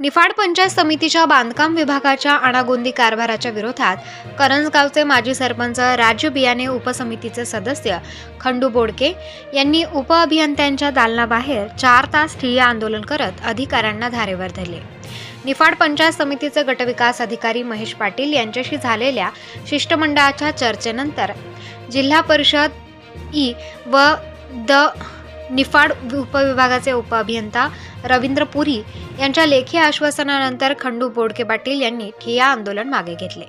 निफाड पंचायत समितीच्या बांधकाम विभागाच्या आणागोंदी कारभाराच्या विरोधात करंजगावचे माजी सरपंच राज्य बियाणे उपसमितीचे सदस्य खंडू बोडके यांनी उपअभियंत्यांच्या दालनाबाहेर चार तास ठिय्या आंदोलन करत अधिकाऱ्यांना धारेवर धरले. निफाड पंचायत समितीचे गटविकास अधिकारी महेश पाटील यांच्याशी झालेल्या शिष्टमंडळाच्या चर्चेनंतर जिल्हा परिषद ई व द निफाड उपविभागाचे उपअभियंता रवींद्र पुरी यांच्या लेखी आश्वासनानंतर खंडू बोडके पाटील यांनी ठिया आंदोलन मागे घेतले.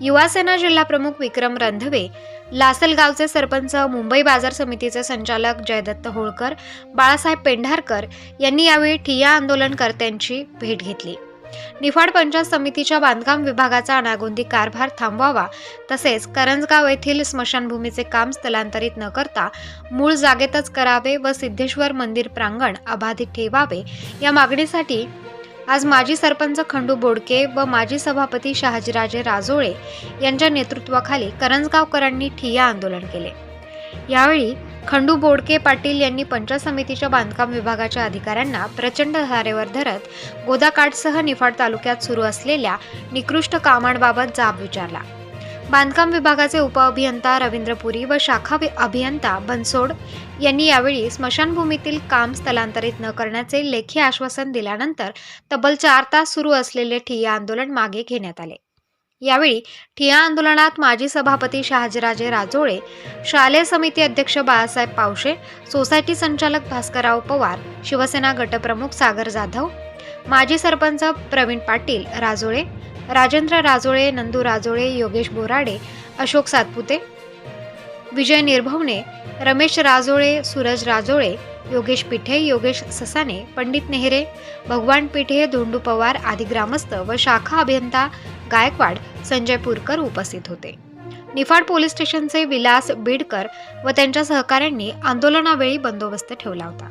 युवासेना जिल्हाप्रमुख विक्रम रंधवे लासलगावचे सरपंच मुंबई बाजार समितीचे संचालक जयदत्त होळकर बाळासाहेब पेंढारकर यांनी यावेळी ठिया आंदोलनकर्त्यांची भेट घेतली. निफाड पंचायत समितीच्या बांधकाम विभागाचा अनागोंदी कारभार थांबवावा तसेच करंजगाव येथील स्मशानभूमीचे काम स्थलांतरित न करता मूळ जागेतच करावे व सिद्धेश्वर मंदिर प्रांगण अबाधित ठेवावे. या मागणीसाठी आज माजी सरपंच खंडू बोडके व माजी सभापती शहाजीराजे राजोळे यांच्या नेतृत्वाखाली करंजगावकरांनी ठिय्या आंदोलन केले. यावेळी खंडू बोडके पाटील यांनी पंचायत समितीच्या बांधकाम विभागाच्या अधिकाऱ्यांना प्रचंड धारेवर धरत गोदाकाठसह निफाड तालुक्यात सुरू असलेल्या निकृष्ट कामांबाबत जाब विचारला. बांधकाम विभागाचे उपअभियंता रवींद्र पुरी व शाखा अभियंता बनसोड यांनी यावेळी स्मशानभूमीतील काम स्थलांतरित न करण्याचे लेखी आश्वासन दिल्यानंतर तब्बल चार तास सुरू असलेले ठिय्या आंदोलन मागे घेण्यात आले. यावेळी ठिया आंदोलनात माजी सभापती शहाजीराजे राजोळे शालेय समिती अध्यक्ष बाळासाहेब पावशे सोसायटी संचालक भास्करराव पवार शिवसेना गटप्रमुख सागर जाधव माजी सरपंच प्रवीण पाटील राजोळे राजेंद्र राजोळे नंदू राजोळे योगेश बोराडे अशोक सातपुते विजय निर्भवणे रमेश राजोळे सूरज राजोळे योगेश पिठे योगेश ससाने पंडित नेहरे भगवान पिठे धोंडू पवार आदी ग्रामस्थ व शाखा अभियंता गायकवाड संजय पुरकर उपस्थित होते. निफाड पोलीस स्टेशनचे विलास बीडकर व त्यांच्या सहकाऱ्यांनी आंदोलनावेळी बंदोबस्त ठेवला होता.